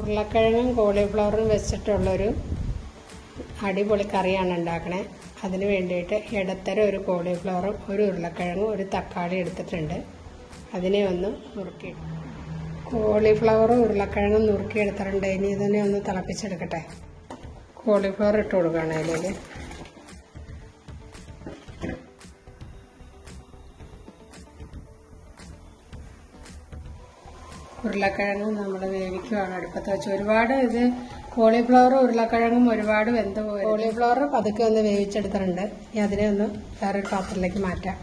ഉരുളക്കിഴങ്ങും കോളിഫ്ലവറും വെച്ചിട്ടുള്ളൊരു അടിപൊളി കറിയാണ് ഉണ്ടാക്കണേ. അതിന് വേണ്ടിയിട്ട് ഇടത്തരം ഒരു കോളിഫ്ലവറും ഒരു ഉരുളക്കിഴങ്ങും ഒരു തക്കാളി എടുത്തിട്ടുണ്ട്. അതിനെ ഒന്ന് നുറുക്കി കോളിഫ്ലവറും ഉരുളക്കിഴങ്ങും നുറുക്കി എടുത്തിട്ടുണ്ട്. ഇനി ഇതിനെ ഒന്ന് തിളപ്പിച്ചെടുക്കട്ടെ. കോളിഫ്ലവർ ഇട്ട് കൊടുക്കുകയാണ് ഉരുളക്കിഴങ്ങും നമ്മൾ വേവിക്കുകയാണ് അടുപ്പത്ത് വെച്ച് ഒരുപാട് ഇത് കോളിഫ്ലവറും ഉരുളക്കിഴങ്ങും ഒരുപാട് വെന്ത് പോയി. കോളിഫ്ലവർ പതുക്കെ ഒന്ന് വേവിച്ചെടുത്തിട്ടുണ്ട്. ഇനി അതിനെ ഒന്ന് വേറൊരു പാത്രത്തിലേക്ക് മാറ്റാം.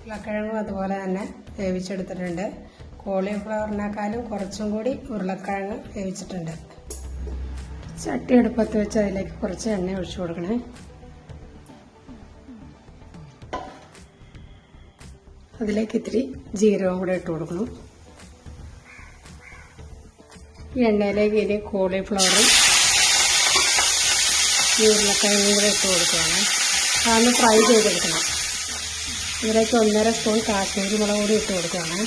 ഉരുളക്കിഴങ്ങും അതുപോലെ തന്നെ വേവിച്ചെടുത്തിട്ടുണ്ട്. കോളിഫ്ലവറിനേക്കാളും കുറച്ചും കൂടി ഉരുളക്കിഴങ്ങ് വേവിച്ചിട്ടുണ്ട്. ചട്ടി അടുപ്പത്ത് വെച്ച് അതിലേക്ക് കുറച്ച് എണ്ണ ഒഴിച്ചു കൊടുക്കണേ. അതിലേക്ക് ഇത്തിരി ജീരകം കൂടെ ഇട്ട് കൊടുക്കണം. ഈ എണ്ണയിലേക്ക് ഇനി കോളിഫ്ലവറും ഉരുളക്കിഴങ്ങും കൂടെ ഇട്ട് കൊടുക്കുകയാണ്. അതൊന്ന് ഫ്രൈ ചെയ്തെടുക്കണം. ഇതിലേക്ക് ഒന്നര സ്പൂൺ കാശ്മീരി മുളക് കൂടി ഇട്ട് കൊടുക്കുകയാണ്.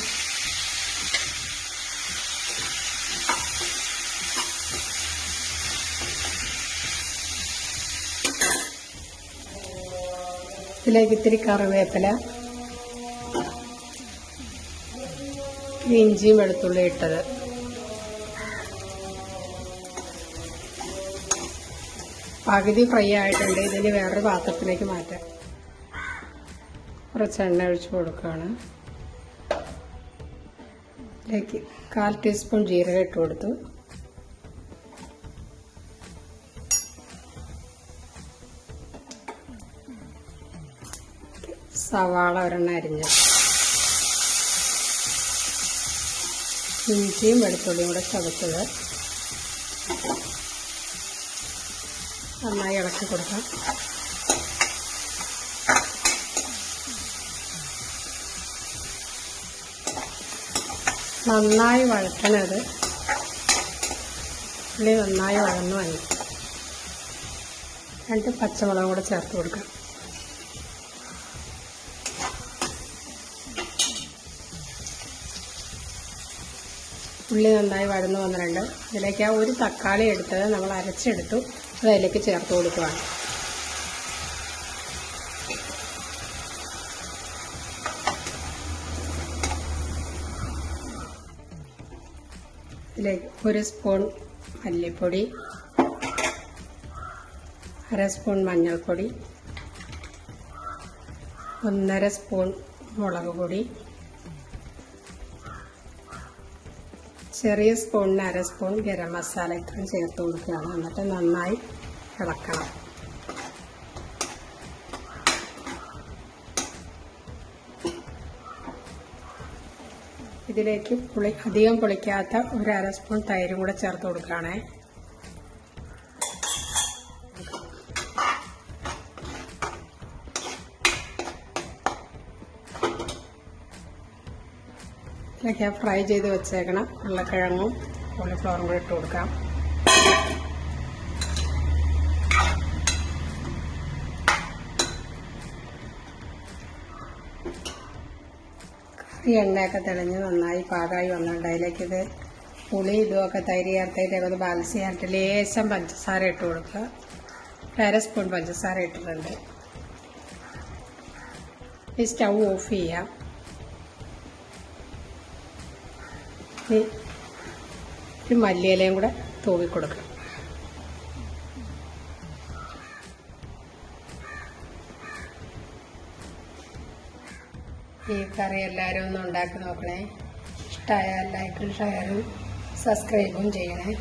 ഇതിലേക്ക് ഇത്തിരി കറിവേപ്പില ഇഞ്ചിയും വെളുത്തുള്ളി ഇട്ടത്. പകുതി ഫ്രൈ ആയിട്ടുണ്ട്. ഇതിന് വേറൊരു പാത്രത്തിലേക്ക് മാറ്റാം. കുറച്ച് എണ്ണ ഒഴിച്ച് കൊടുക്കുകയാണ്. ഇതിലേക്ക് കാൽ ടീസ്പൂൺ ജീരകം ഇട്ട് കൊടുത്തു. സവാള ഒരെണ്ണം അരിഞ്ഞു. ഇഞ്ചിയും വെളുത്തുള്ളിയും കൂടെ ചതച്ചത് നന്നായി ഇളക്കി കൊടുക്കാം. നന്നായി വഴറ്റണത്. ഉള്ളി നന്നായി വഴന്നു വന്നു രണ്ട് പച്ചമുളകും കൂടെ ചേർത്ത് കൊടുക്കാം. ഉള്ളി നന്നായി വഴന്നു വന്നിട്ടുണ്ട്. ഇതിലേക്ക് ആ ഒരു തക്കാളി എടുത്തത് നമ്മൾ അരച്ചെടുത്തു. അത് അതിലേക്ക് ചേർത്ത് കൊടുക്കുകയാണ് ഇതിലേക്ക് ഒരു സ്പൂൺ മല്ലിപ്പൊടി അര സ്പൂൺ മഞ്ഞൾപ്പൊടി ഒന്നര സ്പൂൺ മുളക് പൊടി ചെറിയ സ്പൂണിന് അര സ്പൂൺ ഗരം മസാല ഇത്രയും ചേർത്ത് കൊടുക്കുകയാണ്. എന്നിട്ട് നന്നായി ഇളക്കണം. ഇതിലേക്ക് പുളി അധികം പുളിക്കാത്ത ഒരു അര സ്പൂൺ തൈരും കൂടെ ചേർത്ത് കൊടുക്കുകയാണേ. ഇതിലേക്ക് ഫ്രൈ ചെയ്ത് വെച്ചേക്കണം. ഉരുളക്കിഴങ്ങും കോളിഫ്ലവറും കൂടി ഇട്ട് കൊടുക്കാം. കറി എണ്ണയൊക്കെ തെളിഞ്ഞ് നന്നായി പാകമായി വന്നിട്ടുണ്ട്. അതിലേക്ക് ഇത് പുളി ഇതുമൊക്കെ തൈര് ചേർത്തതിലേക്ക് ഒന്ന് ബാലൻസ് ചെയ്യാനായിട്ട് ലേശം പഞ്ചസാര ഇട്ട് കൊടുക്കുക. അര സ്പൂൺ പഞ്ചസാര ഇട്ടിട്ടുണ്ട്. ഈ സ്റ്റൗ ഓഫ് ചെയ്യാം. ഒരു മല്ലിയിലയും കൂടെ തൂവി കൊടുക്കാം. ഈ കറി എല്ലാവരും ഒന്ന് ഉണ്ടാക്കി നോക്കണേ. ഇഷ്ടമായാൽ ലൈക്കും ഷെയറും സബ്സ്ക്രൈബും ചെയ്യണേ.